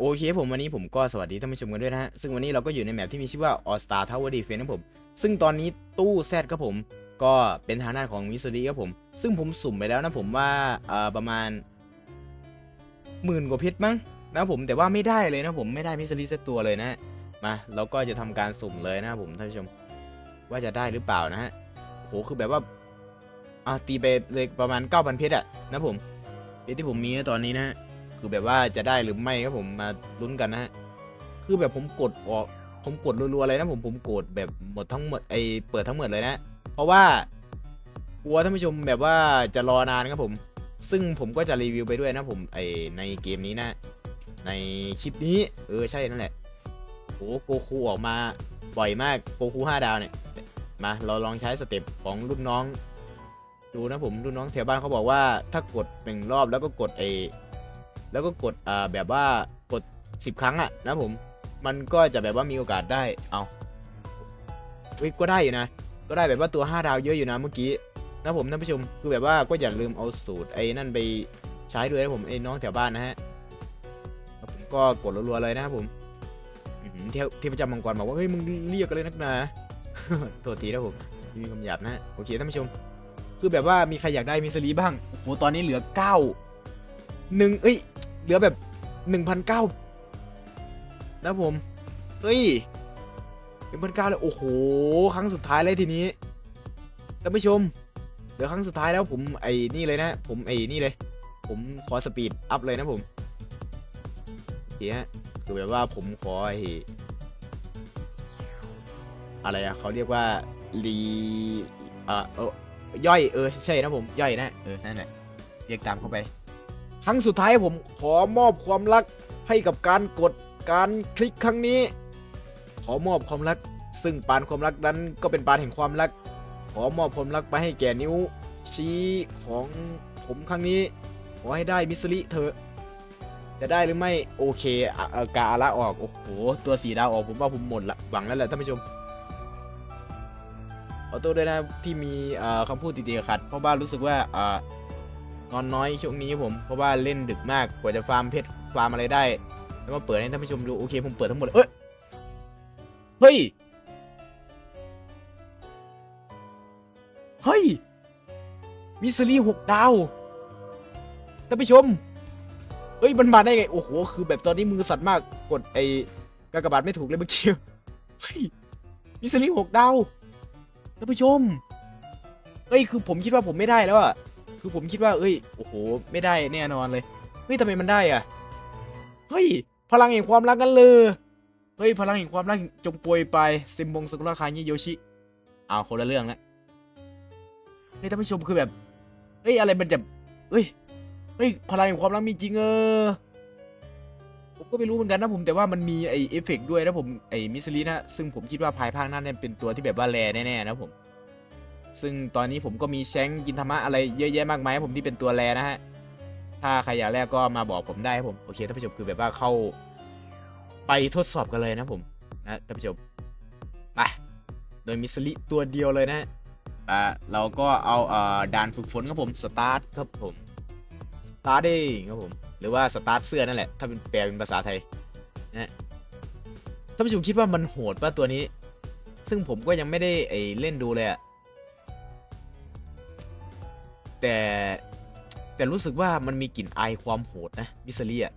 โอเคผมวันนี้ผมก็สวัสดีท่านผู้ชมกันด้วยนะฮะ ซึ่งวันนี้เราก็อยู่ในแมปที่มีชื่อว่า All Star Tower Defense นะผม ซึ่งตอนนี้ตู้แซดครับผม ก็เป็นทางด้านของมิสซิลี่ครับผม ซึ่งผมสุ่มไปแล้วนะผมว่าเอ่อประมาณหมื่นกว่าเพชรมั้งนะผมแต่ว่าไม่ได้เลยนะผมไม่ได้มิสซิลี่สักตัวเลยนะมาเราก็จะทำการสุ่มเลยนะผมท่านผู้ชม ว่าจะได้หรือเปล่านะฮะโหคือแบบว่าอ่าตีไปเลยประมาณ9,000เพชรอะนะผมเพชรที่ผมมีตอนนี้นะฮะ คือแบบว่าจะได้หรือไม่ครับผมมาลุ้นกันนะฮะคือแบบผมกดออกผมกดรัวๆเลยนะผมผมกดแบบหมดทั้งหมดไอเปิดทั้งหมดเลยนะ เพราะว่ากลัวท่านผู้ชมแบบว่าจะรอนานครับผม ซึ่งผมก็จะรีวิวไปด้วยนะผมไอในเกมนี้นะ ในคลิปนี้ เออใช่นั่นแหละโอ้โกคูออกมาบ่อยมากโกคู5ดาวเนี่ยมาเราลองใช้สเต็ปของรุ่นน้อง ดูนะผมรุ่นน้องแถวบ้านเขาบอกว่าถ้ากดหนึ่งรอบแล้วก็กดไอ แล้วก็กดอ่าแบบว่ากด 10 ครั้งอะนะผม มันก็จะแบบว่ามีโอกาสได้เอาเฮ้ยก็ได้อยู่นะ ก็ได้แบบว่าตัว 5 ดาวเยอะอยู่นะเมื่อกี้นะผมท่านผู้ชมคือแบบว่าก็อย่าลืมเอาสูตรไอ้นั่นไปใช้ด้วยนะผมไอ้น้องแถวบ้านนะฮะผมก็กดรัวๆเลยนะครับผมอื้อหือเทพเทพเจ้ามังกรบอกว่าเฮ้ยมึงเรียกกันเลยนักหนาโทษทีนะผมมีคำหยาบนะโอเคท่านผู้ชม คือแบบว่ามีใครอยากได้มิสลีบ้างโอ้โหตอนนี้เหลือ9หนึ่งเอ้ย เหลือแบบหนึ่งพันเก้านะผม เฮ้ยหนึ่งพันเก้าเลยโอ้โห ครั้งสุดท้ายเลยทีนี้ท่านผู้ชมเหลือครั้งสุดท้ายแล้วผมไอ้นี่เลยนะ ผมไอ้นี่เลย ผมขอสปีดอัพเลยนะผมโอเคฮะคือแบบว่าผมขอไอ้อะไรอะเขาเรียกว่ารีเอ่อเออย่อยเออใช่นะผมย่อยนะเออนั่นแหละเรียกตามเข้าไป ครั้งสุดท้ายผมขอมอบความรักให้กับการกดการคลิกครั้งนี้ ขอมอบความรัก ซึ่งปานความรักนั้นก็เป็นปานแห่งความรัก ขอมอบความรักไปให้แก่นิ้ว ชี้ของผมครั้งนี้ ขอให้ได้มิสลิเถอะจะได้หรือไม่โอเคอกาละออกโอ้โหตัวสีดาวออกผมว่าผมหมดละหวังแล้วแหละท่านผู้ชมขอโทษด้วยนะที่มีคำพูดติดๆขัด เพราะว่ารู้สึกว่า นอนน้อยช่วงนี้ผมเพราะว่าเล่นดึกมากกว่าจะฟาร์มเพชรฟาร์มอะไรได้ แล้วมาเปิดให้ท่านผู้ชมดูโอเคผมเปิดทั้งหมดเลยเอ้ยเฮ้ยเฮ้ยมิสลี่หกดาวท่านผู้ชมเฮ้ยมันมาได้ไงโอ้โหคือแบบตอนนี้มือสั่นมากกดไอ้กากบาทไม่ถูกเลยเมื่อกี้เฮ้ยมิสลี่หกดาวท่านผู้ชมเฮ้ยคือผมคิดว่าผมไม่ได้แล้วอะ คือผมคิดว่า เอ้ย โอ้โห ไม่ได้แน่นอนเลย เฮ้ยทำไมมันได้อะ เฮ้ย พลังแห่งความรักกันเลย เฮ้ย พลังแห่งความรักจงโปรยไปซิมบงสกุลาคายิโยชิ เอาคนละเรื่องล้วเฮ้ยท่านผู้ชมคือแบบ เฮ้ย อะไรมันจะ เฮ้ย เฮ้ย พลังแห่งความรักมีจริงเออ ผมก็ไม่รู้เหมือนกันนะผม แต่ว่ามันมีไอเอฟเฟกต์ด้วยนะผม ไอมิสลีนะ ซึ่งผมคิดว่าภายภาคหน้าเนี่ยเป็นตัวที่แบบว่าแรแน่ๆนะผม ซึ่งตอนนี้ผมก็มีแชงกินธรรมะอะไรเยอะแยะมากมายผมที่เป็นตัวแรนะฮะ ถ้าใครอยากแรกก็มาบอกผมได้ผมโอเคท่านผู้ชมคือแบบว่าเข้า ไปทดสอบกันเลยนะผมนะท่านผู้ชมไปโดยมิสลิตัวเดียวเลยนะฮะเราก็เอาเอ่อด่านฝึกฝนครับผมสตาร์ทครับผมสตาร์ทเองครับผมหรือว่าสตาร์ทเสื้อนั่นแหละถ้าเป็นแปลเป็นภาษาไทยนะฮะท่านผู้ชมคิดว่ามันโหดป่ะตัวนี้ ซึ่งผมก็ยังไม่ได้ไอเล่นดูเลยอะ แต่แต่รู้สึกว่ามันมีกลิ่นไอายความโหดนะมิสเลีย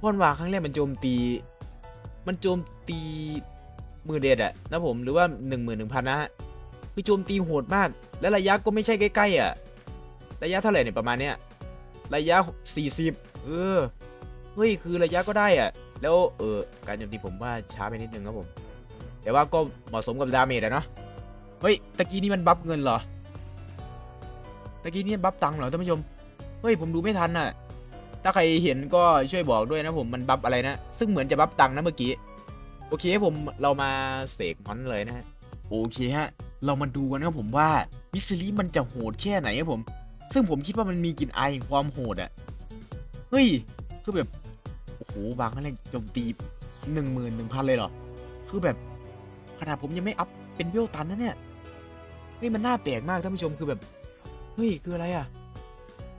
พอนว่าครั้งแรกมันโจมตี มันโจมตีมือเด็ดอะนะผมหรือว่าหนึ่งหมื่นหนึ่งพันนะฮะคือโจมตีโหดมาก และระยะก็ไม่ใช่ใกล้ๆอะระยะเท่าไหร่เนี่ยประมาณเนี้ยระยะ 40 เออเฮ้ยคือระยะก็ได้อะแล้วเออการโจมตีผมว่าช้าไปนิดนึงครับผม แต่ว่าก็เหมาะสมกับดาเมจอะเนาะเฮ้ยตะกี้นี่มันบัฟเงินเหรอ ตะกี้นี่บัฟตังเหรอท่านผู้ชม เฮ้ยผมดูไม่ทันน่ะ ถ้าใครเห็นก็ช่วยบอกด้วยนะผมมันบัฟอะไรนะ ซึ่งเหมือนจะบัฟตังนะเมื่อกี้ โอเคผมเรามาเสกมอนเลยนะฮะ โอเคฮะ เรามาดูกันครับผมว่ามิสซิลี่มันจะโหดแค่ไหนครับผม ซึ่งผมคิดว่ามันมีกลิ่นอายแห่งความโหดอะเฮ้ย คือแบบ โอ้โหบางครั้งเลยโจมตีหนึ่งหมื่นหนึ่งพันเลยเหรอ คือแบบขนาดผมยังไม่อัพเป็นเวลตันนะเนี่ยเฮ้ยมันน่าแปลกมากท่านผู้ชมคือแบบ เฮ้ย คืออะไรอะ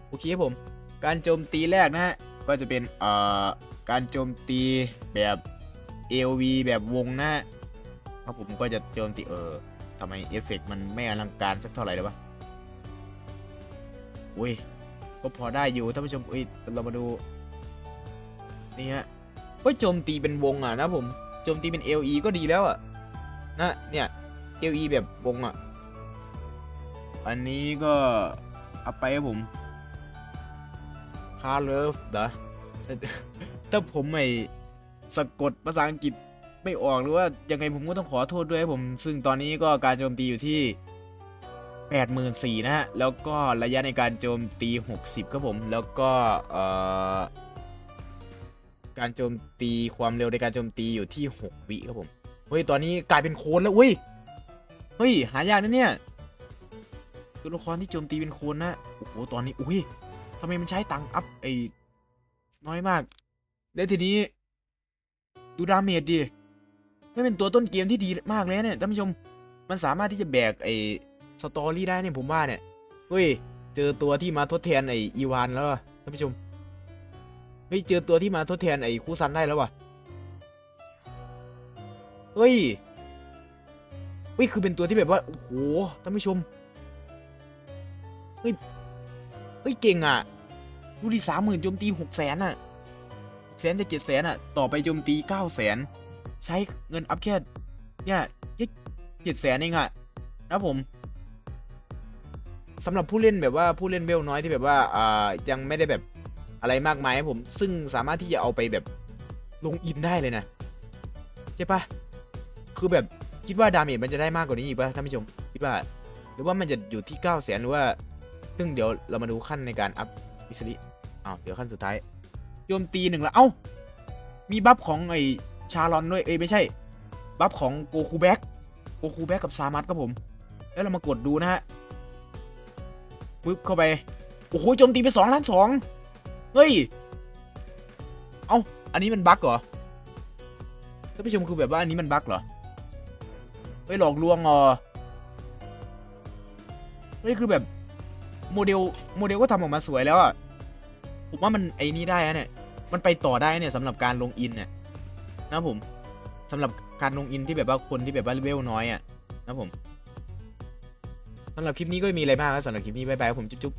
โอเคครับผม การโจมตีแรกนะฮะ ก็จะเป็นเอ่อการโจมตีแบบ AOV แบบวงนะครับผมก็จะโจมตีเออทำไมเอฟเฟกต์มันไม่อลังการสักเท่าไหร่เลยวะอุ้ย ก็พอได้อยู่ท่านผู้ชมอุ้ยเรามาดู นี่ฮะก็โจมตีเป็นวงอะนะผม โจมตีเป็น LE ก็ดีแล้วอะ นะ เนี่ย LE แบบวงอะ อันนี้ก็เอาไปครับผมคาเลิฟเด้อถ้าผมไม่สะกดภาษาอังกฤษไม่ออกหรือว่ายังไงผมก็ต้องขอโทษด้วยผม ซึ่งตอนนี้ก็การโจมตีอยู่ที่84,000นะฮะ แล้วก็ระยะในการโจมตี 60 ครับผม แล้วก็เอ่อการโจมตีความเร็วในการโจมตีอยู่ที่ 6 วิครับผม เฮ้ย ตอนนี้กลายเป็นโคนแล้วเว้ย เฮ้ย หายากนะเนี่ย ตัวละครที่โจมตีเป็นโคนนะ โอ้โห ตอนนี้ อุ้ยทำไมมันใช้ตังค์อัพไอ้น้อยมาก แล้วทีนี้ ดูดาเมจดิ ไม่เป็นตัวต้นเกมที่ดีมากเลยเนี่ยท่านผู้ชม มันสามารถที่จะแบกไอ้สตอรี่ได้เนี่ยผมว่าเนี่ย เฮ้ย เจอตัวที่มาทดแทนไอ้อีวานแล้วอะท่านผู้ชม เฮ้ย เจอตัวที่มาทดแทนไอ้คูซันได้แล้ววะเฮ้ย เฮ้ย คือเป็นตัวที่แบบว่า โอ้โห ท่านผู้ชม เฮ้ย เฮ้ย เก่งอะ ดูดิสามหมื่นโจมตีหกแสนอะแสนจะเจ็ดแสนอะ ต่อไปโจมตีเก้าแสนใช้เงินอัพแค่เนี่ยเจ็ดแสนเองอะนะผมสำหรับผู้เล่นแบบว่าผู้เล่นเวลน้อยที่แบบว่าอ่ายังไม่ได้แบบอะไรมากมายผม ซึ่งสามารถที่จะเอาไปแบบลงอินได้เลยนะ ใช่ปะคือแบบคิดว่าดาเมจมันจะได้มากกว่านี้อีกปะท่านผู้ชมคิดว่า หรือว่ามันจะอยู่ที่9ก้าแสนหรือว่า ซึ่งเดี๋ยวเรามาดูขั้นในการอัพอิสริอ้าวเดี๋ยวขั้นสุดท้ายโจมตีหนึ่งและเอ้า มีบัฟของไอชาลอนด้วย เอ้ยไม่ใช่ บัฟของโกคูแบ็กโกคูแบ็กกับซามัสครับผม แล้วเรามากดดูนะฮะปึ๊บเข้าไป โอ้โหโจมตีไปสองล้านสองเฮ้ย เอ้า อันนี้มันบั๊กเหรอท่านผู้ชมคือแบบว่าอันนี้มันบั๊กเหรอ เฮ้ยหลอกลวงอ๋อเฮ้ยคือแบบ โมเดลโมเดลก็ทำออกมาสวยแล้วอะผมว่ามันไอ้นี้ได้อะเนี่ย มันไปต่อได้เนี่ยสำหรับการลงอินเนี่ยนะผมสำหรับการลงอินที่แบบว่าคนที่แบบว่าเลเวลน้อยอะนะผมสำหรับคลิปนี้ก็มีอะไรบ้างครับสำหรับคลิปนี้บายบายผมจุ๊บ